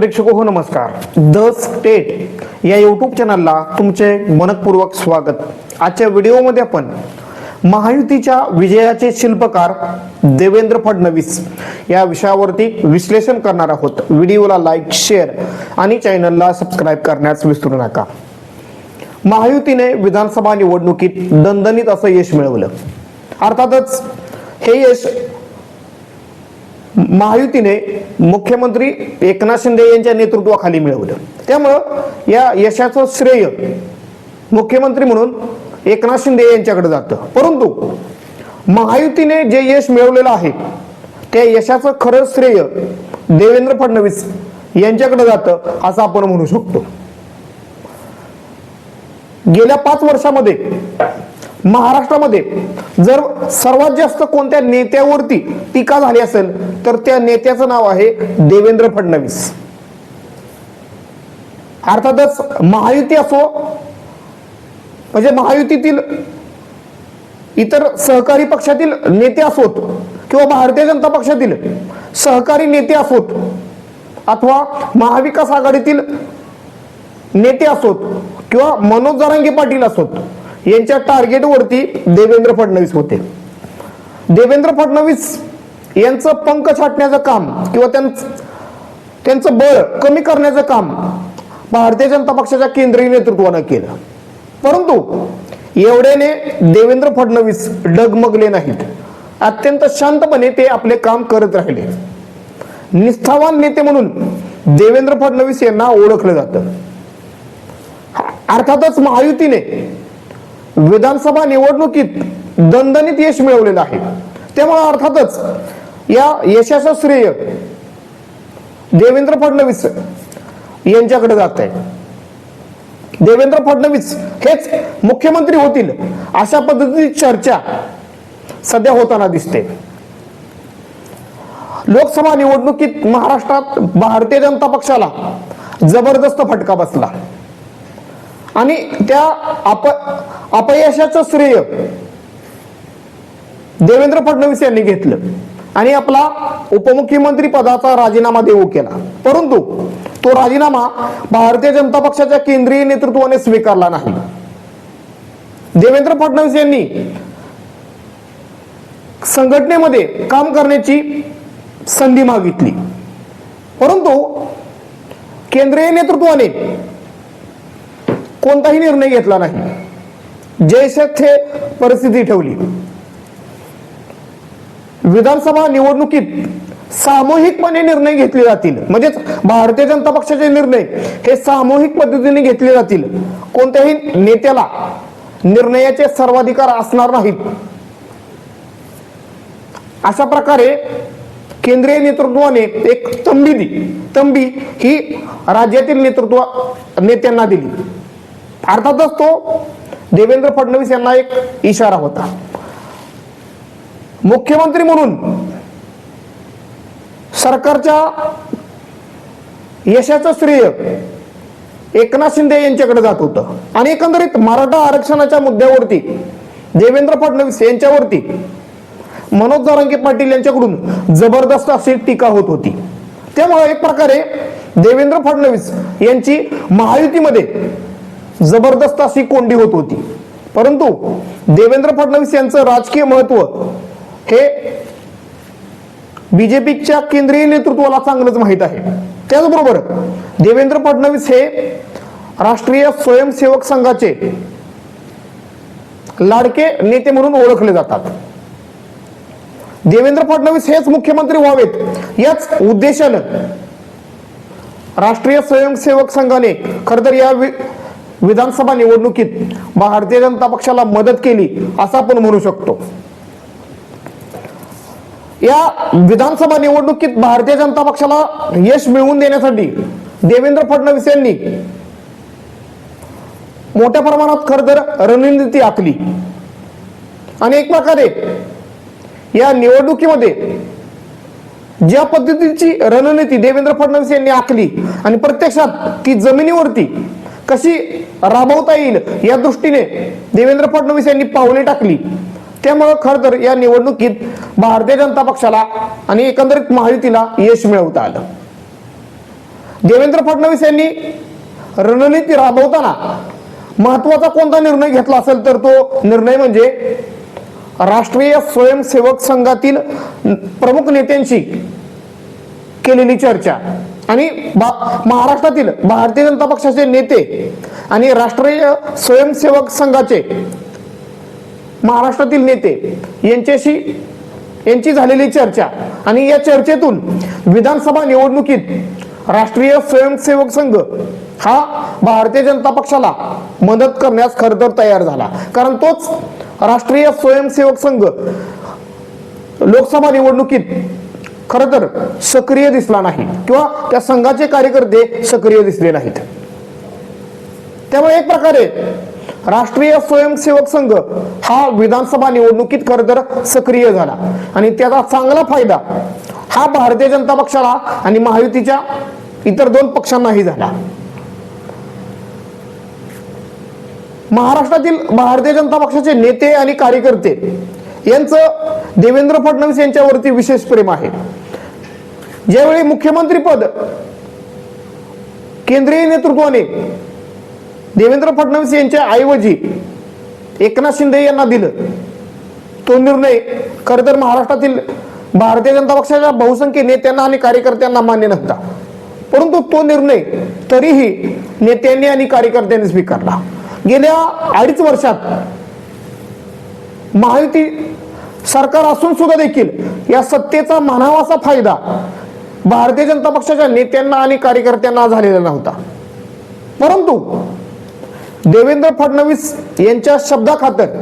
प्रेक्षक हो नमस्कार. द स्टेट या यूट्यूब चॅनलला तुमचे मनपूर्वक स्वागत. आजच्या व्हिडिओमध्ये आपण महायुतीच्या विजयाचे शिल्पकार देवेंद्र फडणवीस या विषयावरती विश्लेषण करणार आहोत. व्हिडिओला लाईक शेअर आणि चॅनलला सबस्क्राईब करण्यास विसरू नका. महायुतीने विधानसभा निवडणुकीत दणदणीत असं यश मिळवलं. अर्थातच हे यश महायुतीने मुख्यमंत्री एकनाथ शिंदे यांच्या नेतृत्वाखाली मिळवलं. त्यामुळं या यशाचं श्रेय मुख्यमंत्री म्हणून एकनाथ शिंदे यांच्याकडे जातं. परंतु महायुतीने जे यश मिळवलेलं आहे त्या यशाचं खरं श्रेय देवेंद्र फडणवीस यांच्याकडे जातं असं आपण म्हणू शकतो. गेल्या पाच वर्षामध्ये महाराष्ट्रामध्ये जर सर्वात जास्त कोणत्या नेत्यावरती टीका झाली असेल तर त्या नेत्याचं नाव आहे देवेंद्र फडणवीस. अर्थातच महायुती असो म्हणजे महायुतीतील इतर सहकारी पक्षातील नेते असोत किंवा भारतीय जनता पक्षातील सहकारी नेते असोत अथवा महाविकास आघाडीतील नेते असोत किंवा मनोज जरांगे पाटील असोत यांच्या टार्गेटवरती देवेंद्र फडणवीस होते. देवेंद्र फडणवीस यांचं पंख छाटण्याचं काम किंवा त्यांचं बळ कमी करण्याचं काम भारतीय जनता पक्षाच्या केंद्रीय नेतृत्वानं केलं. परंतु एवढ्याने देवेंद्र फडणवीस डगमगले नाहीत. अत्यंत शांतपणे ते आपले काम करत राहिले. निष्ठावान नेते म्हणून देवेंद्र फडणवीस यांना ओळखलं जातं. अर्थातच महायुतीने विधानसभा निवडणुकीत दणदणीत यश मिळवलेलं आहे. त्यामुळे अर्थातच या यशाचं श्रेय देवेंद्र फडणवीस यांच्याकडे जात आहे देवेंद्र फडणवीस हेच मुख्यमंत्री होतील अशा पद्धतीची चर्चा सध्या होताना दिसते. लोकसभा निवडणुकीत महाराष्ट्रात भारतीय जनता पक्षाला जबरदस्त फटका बसला. आणि त्या अप अपयशाचं श्रेय देवेंद्र फडणवीस यांनी घेतलं. आणि आपला उपमुख्यमंत्री पदाचा राजीनामा देऊ केला. परंतु तो राजीनामा भारतीय जनता पक्षाच्या केंद्रीय नेतृत्वाने स्वीकारला नाही. देवेंद्र फडणवीस यांनी संघटनेमध्ये काम करण्याची संधी मागितली. परंतु केंद्रीय नेतृत्वाने कोणताही निर्णय घेतला नाही. जैसे हे परिस्थिती ठेवली. विधानसभा निवडणुकीत सामूहिकपणे निर्णय घेतले जातील. म्हणजेच भारतीय जनता पक्षाचे निर्णय हे सामूहिक पद्धतीने घेतले जातील. कोणत्याही नेत्याला निर्णयाचे सर्वाधिकार असणार नाहीत. अशा प्रकारे केंद्रीय नेतृत्वाने एक तंबी दिली तंबी ही राज्यातील नेतृत्व नेत्यांना दिली. अर्थातच तो देवेंद्र फडणवीस यांना एक इशारा होता. मुख्यमंत्री म्हणून सरकारच्या यशाचं श्रेय एकनाथ शिंदे यांच्याकडे जात होतं. आणि एकंदरीत मराठा आरक्षणाच्या मुद्द्यावरती देवेंद्र फडणवीस यांच्यावरती मनोज जारंगे पाटील यांच्याकडून जबरदस्त अशी टीका होत होती. त्यामुळे एक प्रकारे देवेंद्र फडणवीस यांची महायुतीमध्ये जबरदस्त अशी कोंडी होत होती. परंतु देवेंद्र फडणवीस यांचं राजकीय महत्त्व हे बीजेपीच्या केंद्रीय नेतृत्वाला चांगलंच माहीत आहे. त्याचबरोबर देवेंद्र फडणवीस हे राष्ट्रीय स्वयंसेवक संघाचे लाडके नेते म्हणून ओळखले जातात. देवेंद्र फडणवीस हेच मुख्यमंत्री व्हावेत याच उद्देशानं राष्ट्रीय स्वयंसेवक संघाने खर तर या विधानसभा निवडणुकीत भारतीय जनता पक्षाला मदत केली असं आपण म्हणू शकतो. या विधानसभा निवडणुकीत भारतीय जनता पक्षाला यश मिळवून देण्यासाठी देवेंद्र फडणवीस यांनी मोठ्या प्रमाणात खर तर रणनीती आखली. आणि एक प्रकारे या निवडणुकीमध्ये ज्या पद्धतीची रणनीती देवेंद्र फडणवीस यांनी आखली आणि प्रत्यक्षात ती जमिनीवरती कशी राबवता येईल या दृष्टीने देवेंद्र फडणवीस यांनी पावले टाकली. त्यामुळं खर तर या निवडणुकीत भारतीय जनता पक्षाला आणि एकंदरीत महायुतीला यश मिळवता आलं. देवेंद्र फडणवीस यांनी रणनीती राबवताना महत्त्वाचा कोणता निर्णय घेतला असेल तर तो निर्णय म्हणजे राष्ट्रीय स्वयंसेवक संघातील प्रमुख नेत्यांशी केलेली चर्चा. आणि बा- महाराष्ट्रातील भारतीय जनता पक्षाचे नेते आणि राष्ट्रीय स्वयंसेवक संघाचे महाराष्ट्रातील नेते यांच्याशी यांची झालेली चर्चा आणि या चर्चेतून विधानसभा निवडणुकीत राष्ट्रीय स्वयंसेवक संघ हा भारतीय जनता पक्षाला मदत करण्यास खरं तर तयार झाला. कारण तोच राष्ट्रीय स्वयंसेवक संघ लोकसभा निवडणुकीत खर तर सक्रिय दिसला नाही. किंवा त्या संघाचे कार्यकर्ते सक्रिय दिसले नाहीत. त्यामुळे एक प्रकारे राष्ट्रीय स्वयंसेवक संघ हा विधानसभा निवडणुकीत खर तर सक्रिय झाला. आणि त्याचा चांगला फायदा हा भारतीय जनता पक्षाला आणि महायुतीच्या इतर दोन पक्षांनाही झाला. महाराष्ट्रातील भारतीय जनता पक्षाचे नेते आणि कार्यकर्ते यांचं देवेंद्र फडणवीस यांच्यावरती विशेष प्रेम आहे. ज्यावेळी मुख्यमंत्री पद केंद्रीय नेतृत्वाने देवेंद्र फडणवीस यांच्या ऐवजी एकनाथ शिंदे यांना दिलं तो निर्णय खर तर महाराष्ट्रातील भारतीय जनता पक्षाच्या बहुसंख्य नेत्यांना आणि कार्यकर्त्यांना मान्य नव्हता. परंतु तो निर्णय तरीही नेत्यांनी आणि कार्यकर्त्यांनी स्वीकारला. गेल्या अडीच वर्षात महायुती सरकार असून सुद्धा देखील या सत्तेचा म्हणावासा फायदा भारतीय जनता पक्षाच्या नेत्यांना आणि कार्यकर्त्यांना झालेला नव्हता. परंतु देवेंद्र फडणवीस यांच्या शब्दाखातर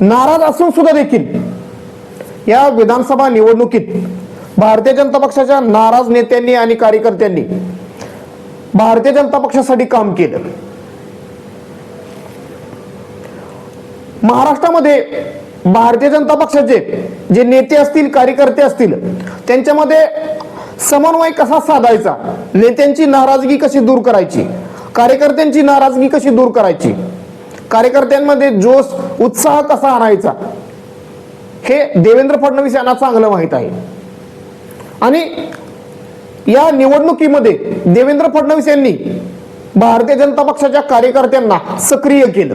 नाराज असून सुद्धा देखील या विधानसभा निवडणुकीत भारतीय जनता पक्षाच्या नाराज नेत्यांनी आणि कार्यकर्त्यांनी भारतीय जनता पक्षासाठी काम केलं. महाराष्ट्रामध्ये भारतीय जनता पक्षाचे जे नेते असतील कार्यकर्ते असतील त्यांच्यामध्ये समन्वय कसा साधायचा? नेत्यांची नाराजगी कशी दूर करायची? कार्यकर्त्यांची नाराजगी कशी दूर करायची? कार्यकर्त्यांमध्ये जोश उत्साह कसा आणायचा? हे देवेंद्र फडणवीस यांना चांगलं माहीत आहे. आणि या निवडणुकीमध्ये देवेंद्र फडणवीस यांनी भारतीय जनता पक्षाच्या कार्यकर्त्यांना सक्रिय केलं.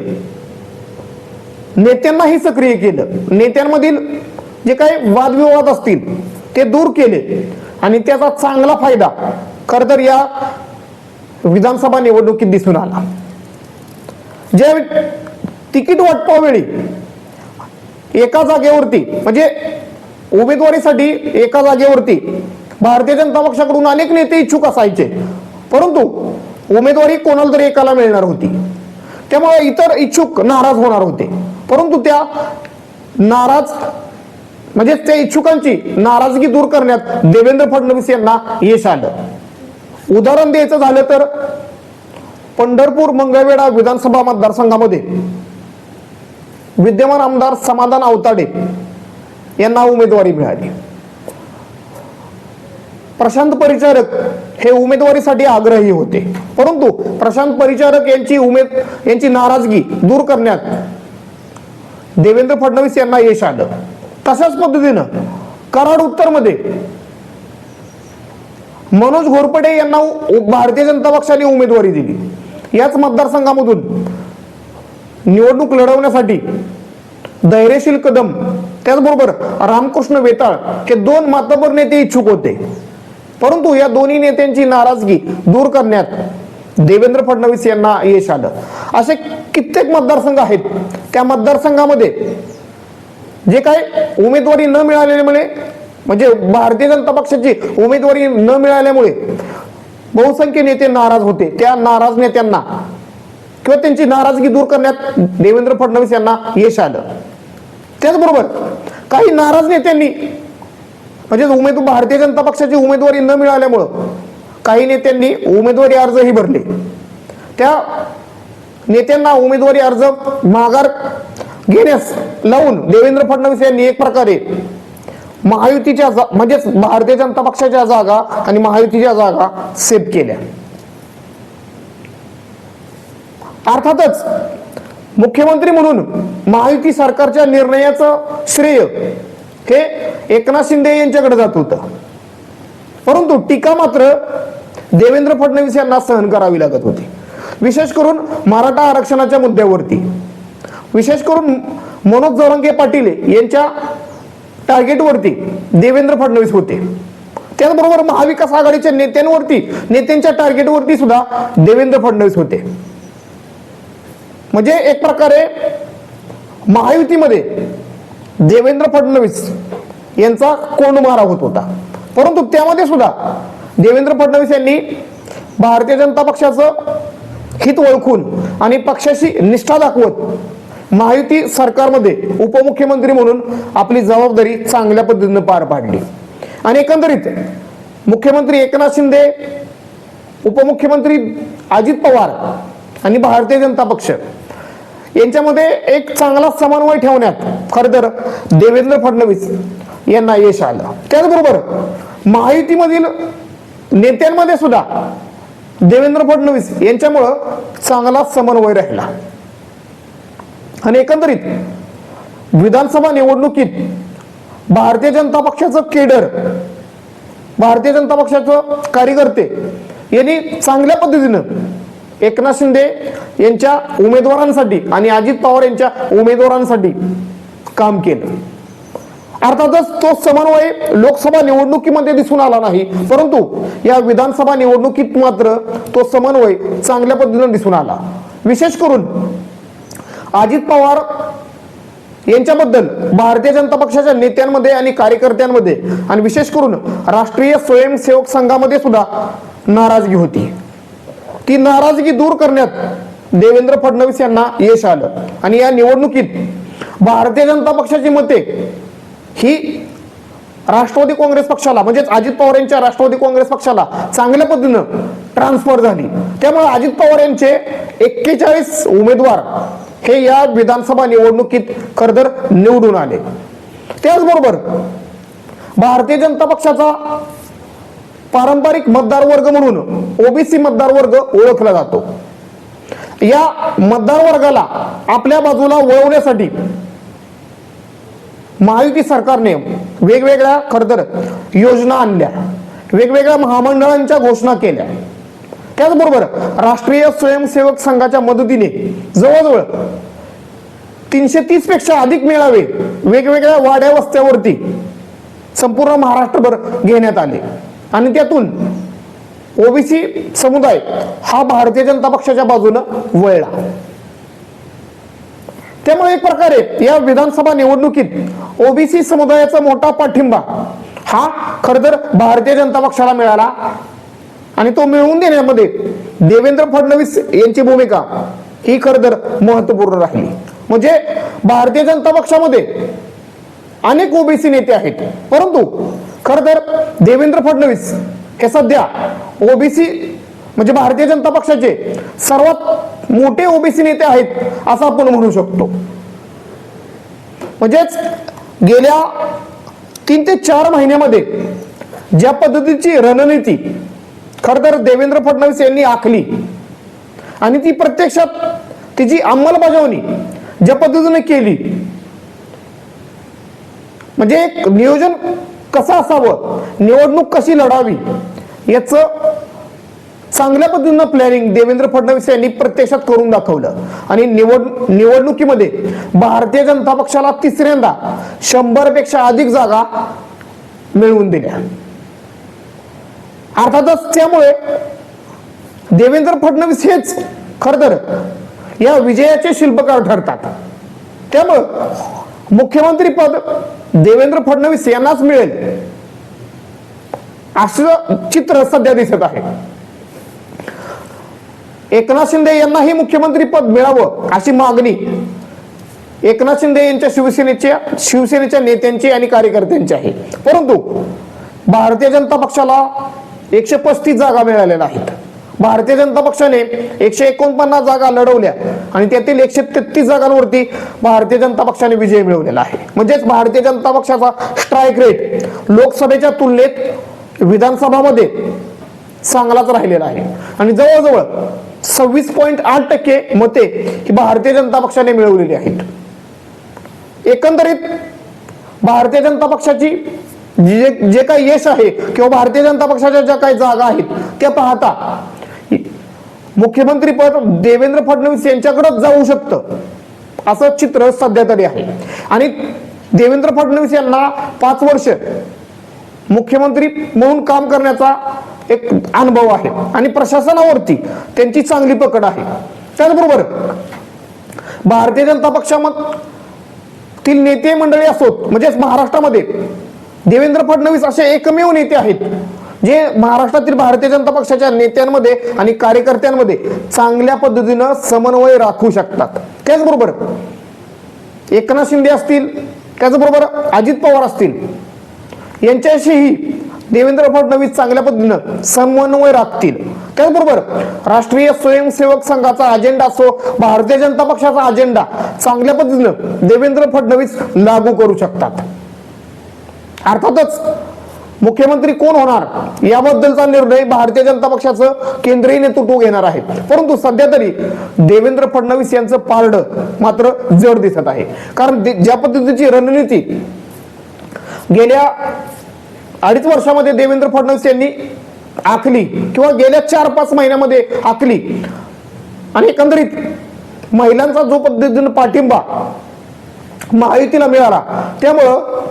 नेत्यांनाही सक्रिय केलं. नेत्यांमधील जे काही वादविवाद असतील ते दूर केले. आणि त्याचा चांगला फायदा खर तर या विधानसभा निवडणुकीत दिसून आला. ज्या तिकीट वाटपावेळी एका जागेवरती म्हणजे उमेदवारीसाठी एका जागेवरती भारतीय जनता पक्षाकडून अनेक नेते इच्छुक असायचे. परंतु उमेदवारी कोणाला तरी एकाला मिळणार होती. त्यामुळे इतर इच्छुक नाराज होणार होते. परंतु त्या नाराज म्हणजे त्या इच्छुकांची नाराजगी दूर करण्यात देवेंद्र फडणवीस यांना यश आलं. उदाहरण द्यायचं झालं तर पंढरपूर मंगळवेढा विधानसभा मतदारसंघामध्ये विद्यमान आमदार समाधान अवताडे यांना उमेदवारी मिळाली. प्रशांत परिचारक हे उमेदवारीसाठी आग्रही होते. परंतु प्रशांत परिचारक यांची उमेद यांची नाराजगी दूर करण्यात देवेंद्र फडणवीस यांना यश आलं. तशाच पद्धतीनं कराड उत्तरमध्ये मनोज घोरपडे यांना भारतीय जनता पक्षाने उमेदवारी दिली. याच मतदारसंघामधून निवडणूक लढवण्यासाठी धैर्यशील कदम त्याचबरोबर रामकृष्ण वेताळ हे दोन मातबर नेते इच्छुक होते. परंतु या दोन्ही नेत्यांची नाराजगी दूर करण्यात देवेंद्र फडणवीस यांना यश आलं. असे कित्येक मतदारसंघ आहेत त्या मतदारसंघामध्ये. जे काय उमेदवारी न मिळालेल्यामुळे म्हणजे भारतीय जनता पक्षाची उमेदवारी न मिळाल्यामुळे बहुसंख्य नेते नाराज होते. त्या नाराज नेत्यांना किंवा त्यांची नाराजगी दूर करण्यात देवेंद्र फडणवीस यांना यश आलं. त्याचबरोबर काही नाराज नेत्यांनी म्हणजे उमेदवार भारतीय जनता पक्षाची उमेदवारी न मिळाल्यामुळं काही नेत्यांनी उमेदवारी अर्जही भरले. त्या नेत्यांना उमेदवारी अर्ज माघार घेण्यास लावून देवेंद्र फडणवीस यांनी एक प्रकारे महायुतीच्या म्हणजेच भारतीय जनता पक्षाच्या जागा आणि महायुतीच्या जागा सेफ केल्या. अर्थातच मुख्यमंत्री म्हणून महायुती सरकारच्या निर्णयाचं श्रेय हे एकनाथ शिंदे यांच्याकडे जात होतं. परंतु टीका मात्र देवेंद्र फडणवीस यांना सहन करावी लागत होती. विशेष करून मराठा आरक्षणाच्या मुद्द्यावरती. विशेष करून मनोज जोरंगे पाटील यांच्या टार्गेटवरती देवेंद्र फडणवीस होते. त्याचबरोबर महाविकास आघाडीच्या नेत्यांवरती नेत्यांच्या टार्गेटवरती सुद्धा देवेंद्र फडणवीस होते. म्हणजे एक प्रकारे महायुतीमध्ये देवेंद्र फडणवीस यांचा कोंडमारा होत होता. परंतु त्यामध्ये सुद्धा देवेंद्र फडणवीस यांनी भारतीय जनता पक्षाचं हित ओळखून आणि पक्षाशी निष्ठा दाखवत महायुती सरकारमध्ये उपमुख्यमंत्री म्हणून आपली जबाबदारी चांगल्या पद्धतीनं पार पाडली. आणि एकंदरीत मुख्यमंत्री एकनाथ शिंदे उपमुख्यमंत्री अजित पवार आणि भारतीय जनता पक्ष यांच्यामध्ये एक चांगला समन्वय ठेवण्यात खरं तर देवेंद्र फडणवीस यांना यश आलं. त्याचबरोबर महायुतीमधील नेत्यांमध्ये सुद्धा देवेंद्र फडणवीस यांच्यामुळं चांगला समन्वय राहिला. आणि एकंदरीत विधानसभा निवडणुकीत भारतीय जनता पक्षाचं केडर भारतीय जनता पक्षाचं कार्यकर्ते यांनी चांगल्या पद्धतीनं एकनाथ शिंदे यांच्या उमेदवारांसाठी आणि अजित पवार यांच्या उमेदवारांसाठी काम केलं. अर्थातच तो समन्वय लोकसभा निवडणुकीमध्ये दिसून आला नाही. परंतु या विधानसभा निवडणुकीत मात्र तो समन्वय चांगल्या पद्धतीनं दिसून आला. विशेष करून अजित पवार यांच्याबद्दल भारतीय जनता पक्षाच्या नेत्यांमध्ये आणि कार्यकर्त्यांमध्ये आणि विशेष करून राष्ट्रीय स्वयंसेवक संघामध्ये सुद्धा नाराजगी होती. ती नाराजगी दूर करण्यात देवेंद्र फडणवीस यांना यश आलं. आणि या निवडणुकीत भारतीय जनता पक्षाची मते ही राष्ट्रवादी काँग्रेस पक्षाला म्हणजेच अजित पवार यांच्या राष्ट्रवादी काँग्रेस पक्षाला चांगल्या पद्धतीनं ट्रान्सफर झाली. त्यामुळे अजित पवार यांचे एक्केचाळीस उमेदवार हे या विधानसभा निवडणुकीत खरदर निवडून आले. त्याचबरोबर भारतीय जनता पक्षाचा पारंपरिक मतदार वर्ग म्हणून ओबीसी मतदार वर्ग ओळखला जातो. या मतदार वर्गाला आपल्या बाजूला वळवण्यासाठी महायुती सरकारने वेगवेगळ्या खरतर योजना आणल्या. वेगवेगळ्या महामंडळांच्या घोषणा केल्या. त्याचबरोबर राष्ट्रीय स्वयंसेवक संघाच्या मदतीने जवळजवळ तीनशे तीसपेक्षा अधिक मेळावे वेगवेगळ्या वाड्या वस्त्यावरती संपूर्ण महाराष्ट्रभर घेण्यात आले. आणि त्यातून ओबीसी समुदाय हा भारतीय जनता पक्षाच्या बाजूनं वळला. त्यामुळे एक प्रकारे या विधानसभा निवडणुकीत ओबीसी समुदायाचा मोठा पाठिंबा हा खरं तर भारतीय जनता पक्षाला मिळाला. आणि तो मिळवून देण्यामध्ये देवेंद्र फडणवीस यांची भूमिका ही खरं तर महत्त्वपूर्ण राहिली. म्हणजे भारतीय जनता पक्षामध्ये अनेक ओबीसी नेते आहेत. परंतु खर तर देवेंद्र फडणवीस हे सध्या ओबीसी म्हणजे भारतीय जनता पक्षाचे सर्वात मोठे ओबीसी नेते आहेत असं आपण म्हणू शकतो. म्हणजेच गेल्या तीन ते चार महिन्यामध्ये ज्या पद्धतीची रणनीती खर तर देवेंद्र फडणवीस यांनी आखली आणि ती प्रत्यक्षात तिची अंमलबजावणी ज्या पद्धतीने केली म्हणजे एक नियोजन कसं असावं निवडणूक कशी लढावी याचं चांगल्या पद्धतीनं प्लॅनिंग देवेंद्र फडणवीस यांनी प्रत्यक्षात करून दाखवलं. आणि निवड निवडणुकीमध्ये भारतीय जनता पक्षाला तिसऱ्यांदा शंभरपेक्षा अधिक जागा मिळवून दिल्या. अर्थातच त्यामुळे देवेंद्र फडणवीस हेच खर तर या विजयाचे शिल्पकार ठरतात. त्यामुळं मुख्यमंत्री पद देवेंद्र फडणवीस यांनाच मिळेल. असं चित्र सध्या दिसत आहे. एकनाथ शिंदे यांनाही मुख्यमंत्री पद मिळावं अशी मागणी. एकनाथ शिंदे यांच्या शिवसेनेच्या शिवसेनेच्या नेत्यांची आणि कार्यकर्त्यांची आहे. परंतु भारतीय जनता पक्षाला एकशे पस्तीस जागा मिळालेल्या नाहीत भारतीय जनता पक्षाने एकशे एकोणपन्नास जागा लढवल्या आणि त्यातील एकशे तेहतीस जागांवरती भारतीय जनता पक्षाने विजय मिळवलेला आहे. म्हणजेच भारतीय जनता पक्षाचा स्ट्राईक रेट लोकसभेच्या तुलनेत विधानसभामध्ये चांगलाच राहिलेला आहे. आणि जवळजवळ सव्वीस पॉईंट आठ टक्के मते ही भारतीय जनता पक्षाने मिळवलेली आहेत. एकंदरीत भारतीय जनता पक्षाची जे जे काही यश आहे किंवा भारतीय जनता पक्षाच्या ज्या काही जागा आहेत त्या पाहता मुख्यमंत्री पद देवेंद्र फडणवीस यांच्याकडेच जाऊ शकतं असं चित्र सध्या तरी आहे. आणि देवेंद्र फडणवीस यांना पाच वर्ष मुख्यमंत्री म्हणून काम करण्याचा एक अनुभव आहे. आणि प्रशासनावरती त्यांची चांगली पकड आहे. त्याचबरोबर भारतीय जनता पक्षामधील नेते मंडळी असोत म्हणजेच महाराष्ट्रामध्ये देवेंद्र फडणवीस असे एकमेव नेते आहेत जे महाराष्ट्रातील भारतीय जनता पक्षाच्या नेत्यांमध्ये आणि कार्यकर्त्यांमध्ये चांगल्या पद्धतीनं समन्वय राखू शकतात. त्याचबरोबर एकनाथ शिंदे असतील त्याचबरोबर अजित पवार असतील यांच्याशीही देवेंद्र फडणवीस चांगल्या पद्धतीनं समन्वय राखतील. त्याचबरोबर राष्ट्रीय स्वयंसेवक संघाचा अजेंडा असो भारतीय जनता पक्षाचा अजेंडा चांगल्या पद्धतीनं देवेंद्र फडणवीस लागू करू शकतात. अर्थातच मुख्यमंत्री कोण होणार? याबद्दलचा निर्णय भारतीय जनता पक्षाचं केंद्रीय नेतृत्व घेणार आहे. परंतु सध्या तरी देवेंद्र फडणवीस यांचं पारड मात्र जड दिसत आहे. कारण ज्या पद्धतीची रणनीती गेल्या अडीच वर्षामध्ये देवेंद्र फडणवीस यांनी आखली किंवा गेल्या चार पाच महिन्यामध्ये आखली. आणि एकंदरीत महिलांचा जो पद्धतीनं पाठिंबा महायुतीला मिळाला त्यामुळं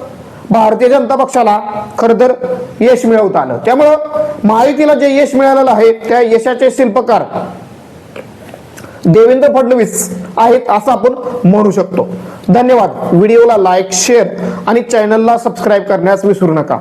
भारतीय जनता पक्षाला खर तर यश मिळवता आलं. त्यामुळं महायुतीला जे यश मिळालेलं आहे त्या यशाचे शिल्पकार देवेंद्र फडणवीस आहेत असं आपण म्हणू शकतो. धन्यवाद. व्हिडिओला लाईक शेअर आणि चॅनलला सबस्क्राईब करण्यास विसरू नका.